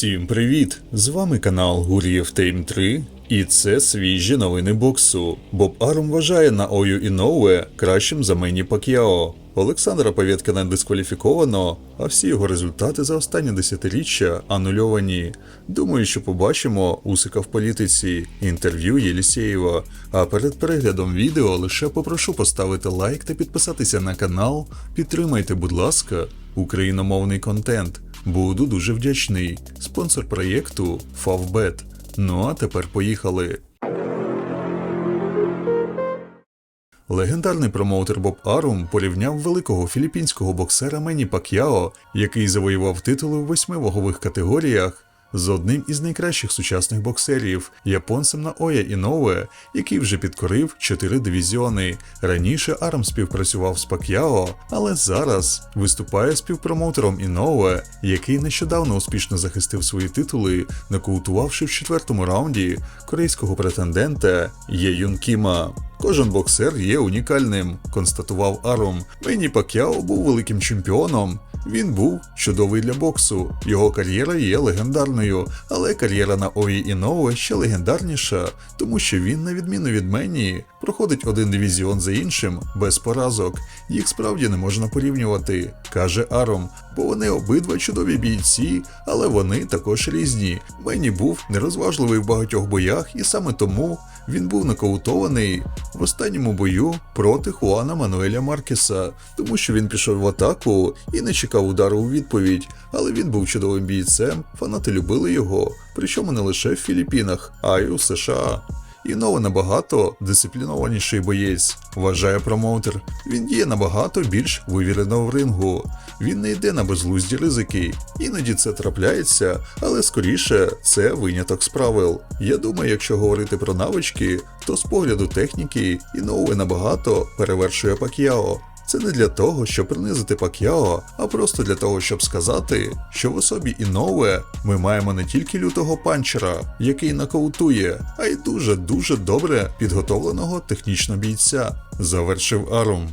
Всім привіт! З вами канал Гур'єв Тейм 3, і це свіжі новини боксу. Боб Арум вважає Наою Іноуе кращим за Мені Пак'яо. Олександра Павєткина дискваліфіковано, а всі його результати за останні десятиріччя анульовані. Думаю, що побачимо Усика в політиці, інтерв'ю Єлісєєва. А перед переглядом відео лише попрошу поставити лайк та підписатися на канал. Підтримайте, будь ласка, україномовний контент. Буду дуже вдячний. Спонсор проєкту Favbet. Ну а тепер поїхали. Легендарний промоутер Боб Арум порівняв великого філіппінського боксера Мені Пак'яо, який завоював титули в восьми вагових категоріях, з одним із найкращих сучасних боксерів японцем Наоя Інове, який вже підкорив чотири дивізіони. Раніше Арм співпрацював з Пак'яо, але зараз виступає співпромоутером Інове, який нещодавно успішно захистив свої титули, нокаутувавши в четвертому раунді корейського претендента Є Юн Кіма. Кожен боксер є унікальним, констатував Аром. Мені Пак'яо був великим чемпіоном. Він був чудовий для боксу. Його кар'єра є легендарною, але кар'єра на Ої Інове ще легендарніша, тому що він, на відміну від Мені, проходить один дивізіон за іншим без поразок. Їх справді не можна порівнювати, каже Аром, бо вони обидва чудові бійці, але вони також різні. Мені був нерозважливий в багатьох боях, і саме тому він був нокаутований в останньому бою проти Хуана Мануеля Маркеса, тому що він пішов в атаку і не чекав удару у відповідь. Але він був чудовим бійцем, фанати любили його, причому не лише в Філіппінах, а й у США. І ново набагато дисциплінованіший боєць, вважає промоутер. Він діє набагато більш вивірено в рингу. Він не йде на безглузді ризики. Іноді це трапляється, але скоріше це виняток з правил. Я думаю, якщо говорити про навички, то з погляду техніки Іноуе набагато перевершує Пак'яо. Це не для того, щоб принизити Пак'яо, а просто для того, щоб сказати, що в особі Інове ми маємо не тільки лютого панчера, який нокаутує, а й дуже дуже добре підготовленого технічно бійця, завершив Арум.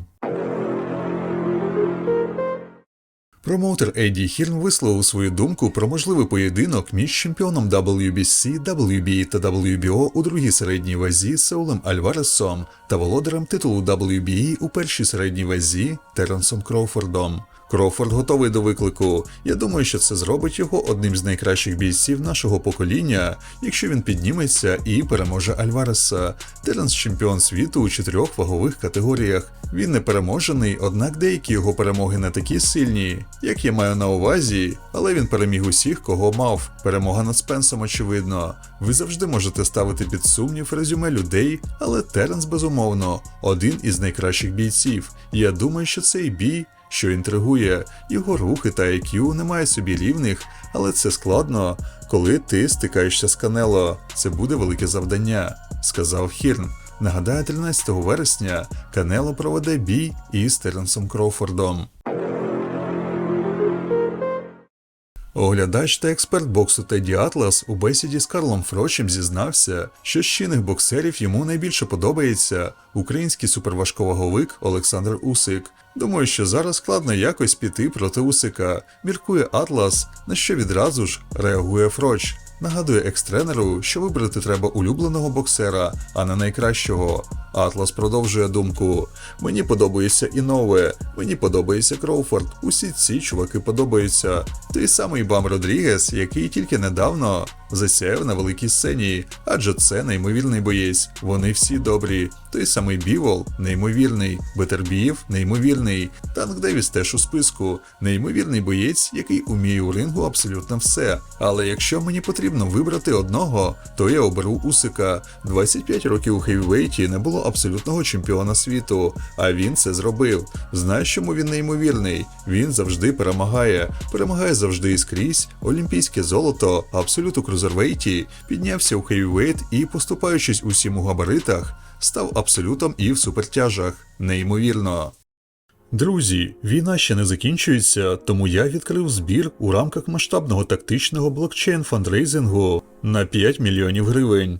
Промоутер Еді Хірн висловив свою думку про можливий поєдинок між чемпіоном WBC, WBA та WBO у другій середній вазі Сеулем Альваресом та володарем титулу WBA у першій середній вазі Теренсом Кроуфордом. Кроуфорд готовий до виклику. Я думаю, що це зробить його одним з найкращих бійців нашого покоління, якщо він підніметься і переможе Альвареса. Теренс чемпіон світу у чотирьох вагових категоріях. Він не переможений, однак деякі його перемоги не такі сильні, як я маю на увазі, але він переміг усіх, кого мав. Перемога над Спенсом, очевидно. Ви завжди можете ставити під сумнів резюме людей, але Теренс, безумовно, один із найкращих бійців. Я думаю, що цей бій що інтригує, його рухи та IQ немає собі рівних, але це складно, коли ти стикаєшся з Канело. Це буде велике завдання, сказав Хірн. Нагадаю, 13 вересня Канело проведе бій із Теренсом Кроуфордом. Оглядач та експерт боксу Теді Атлас у бесіді з Карлом Фрочем зізнався, що з чинних боксерів йому найбільше подобається український суперважковаговик Олександр Усик. Думаю, що зараз складно якось піти проти Усика, міркує Атлас, на що відразу ж реагує Фроч. Нагадує екс-тренеру, що вибрати треба улюбленого боксера, а не найкращого. Атлас продовжує думку: мені подобається Інове, мені подобається Кроуфорд. Усі ці чуваки подобаються. Той самий Бам Родрігес, який тільки недавно засяяв на великій сцені, адже це неймовірний боєць. Вони всі добрі. Той самий Бівол неймовірний, Бетербіїв неймовірний. Танк Девіс теж у списку. Неймовірний боєць, який уміє у рингу абсолютно все. Але якщо мені потрібно вибрати одного, то я оберу Усика. 25 років у хейвейті не було абсолютного чемпіона світу, а він це зробив. Знаєш, чому він неймовірний? Він завжди перемагає. Перемагає завжди і скрізь. Олімпійське золото, абсолют у крузервейті, піднявся у хейвейт і, поступаючись усім у габаритах, став абсолютом і в супертяжах. Неймовірно. Друзі, війна ще не закінчується, тому я відкрив збір у рамках масштабного тактичного блокчейн фандрейзингу на 5 мільйонів гривень.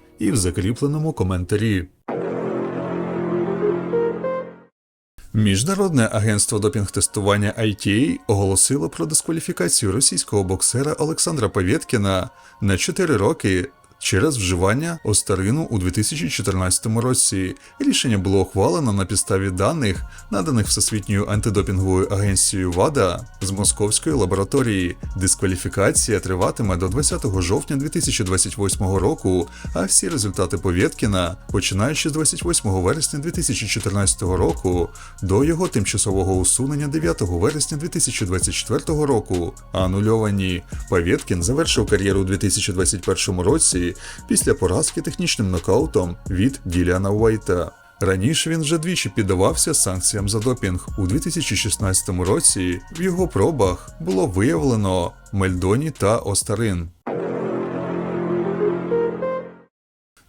і в закріпленому коментарі. Міжнародне агентство допінг-тестування ITA оголосило про дискваліфікацію російського боксера Олександра Павєткіна на 4 роки через вживання остарину у 2014 році. Рішення було ухвалено на підставі даних, наданих Всесвітньою антидопінговою агенцією ВАДА з московської лабораторії. Дискваліфікація триватиме до 20 жовтня 2028 року, а всі результати Повєткіна, починаючи з 28 вересня 2014 року до його тимчасового усунення 9 вересня 2024 року, анульовані. Павєткін завершив кар'єру у 2021 році після поразки технічним нокаутом від Діляна Уайта. Раніше він вже двічі піддавався санкціям за допінг. У 2016 році в його пробах було виявлено мельдоні та остарин.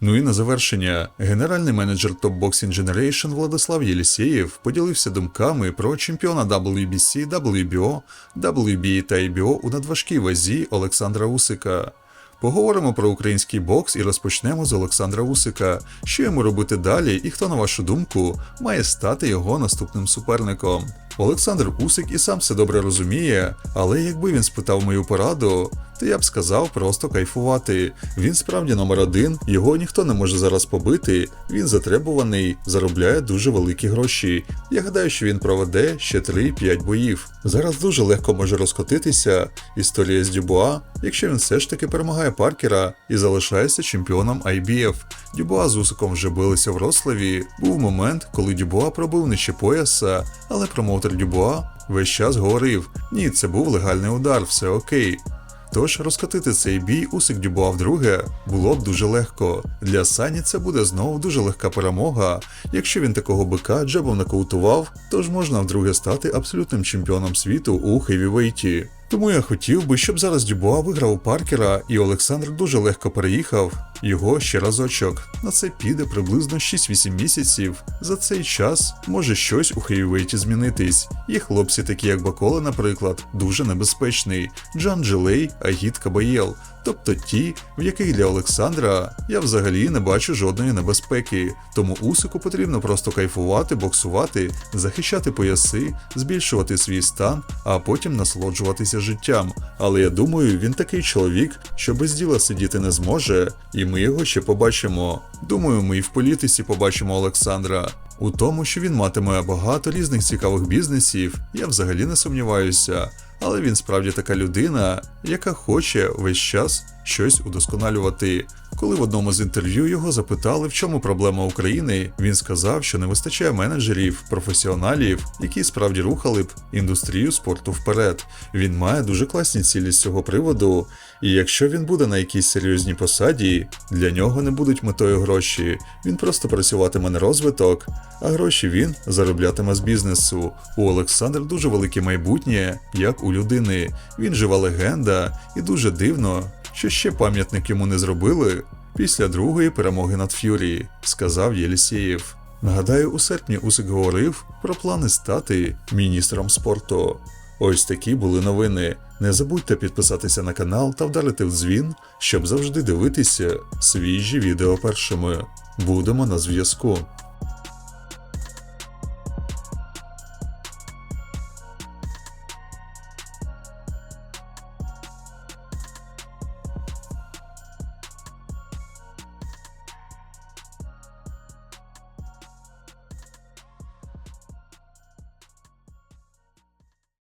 Ну і на завершення, генеральний менеджер Top Boxing Generation Владислав Єлісєєв поділився думками про чемпіона WBC, WBO, WBA та IBO у надважкій вазі Олександра Усика. Поговоримо про український бокс і розпочнемо з Олександра Усика. Що йому робити далі, і хто, на вашу думку, має стати його наступним суперником? Олександр Усик і сам все добре розуміє, але якби він спитав мою пораду, то я б сказав просто кайфувати. Він справді номер один, його ніхто не може зараз побити. Він затребуваний, заробляє дуже великі гроші. Я гадаю, що він проведе ще 3-5 боїв. Зараз дуже легко може розкотитися історія з Дюбуа, якщо він все ж таки перемагає Паркера і залишається чемпіоном IBF. Дюбуа з Усиком вже билися в Рославі. Був момент, коли Дюбуа пробив нижче пояса, але промоутер Дюбуа весь час говорив: ні, це був легальний удар, все окей. Тож розкатити цей бій у Сикдюбуа вдруге було б дуже легко. Для Сані це буде знову дуже легка перемога. Якщо він такого бика джебом нокаутував, то ж можна вдруге стати абсолютним чемпіоном світу у хевівейті. Тому я хотів би, щоб зараз Дюбуа виграв у Паркера і Олександр дуже легко переїхав його ще разочок. На це піде приблизно 6-8 місяців. За цей час може щось у хейвейті змінитись. Є хлопці, такі як Бакола, наприклад, дуже небезпечний, Джан Джилей, Агіт Кабаєл. Тобто ті, в яких для Олександра я взагалі не бачу жодної небезпеки. Тому Усику потрібно просто кайфувати, боксувати, захищати пояси, збільшувати свій стан, а потім насолоджуватися життям. Але я думаю, він такий чоловік, що без діла сидіти не зможе, і ми його ще побачимо. Думаю, ми і в політиці побачимо Олександра. У тому, що він матиме багато різних цікавих бізнесів, я взагалі не сумніваюся. Але він справді така людина, яка хоче весь час щось удосконалювати. Коли в одному з інтерв'ю його запитали, в чому проблема України, він сказав, що не вистачає менеджерів, професіоналів, які справді рухали б індустрію спорту вперед. Він має дуже класні цілі з цього приводу, і якщо він буде на якійсь серйозній посаді, для нього не будуть метою гроші. Він просто працюватиме на розвиток, а гроші він зароблятиме з бізнесу. У Олександра дуже велике майбутнє, як у людини. Він жива легенда, і дуже дивно, що ще пам'ятник йому не зробили після другої перемоги над Ф'юрі, сказав Єлісєєв. Нагадаю, у серпні Усик говорив про плани стати міністром спорту. Ось такі були новини. Не забудьте підписатися на канал та вдарити в дзвін, щоб завжди дивитися свіжі відео першими. Будемо на зв'язку.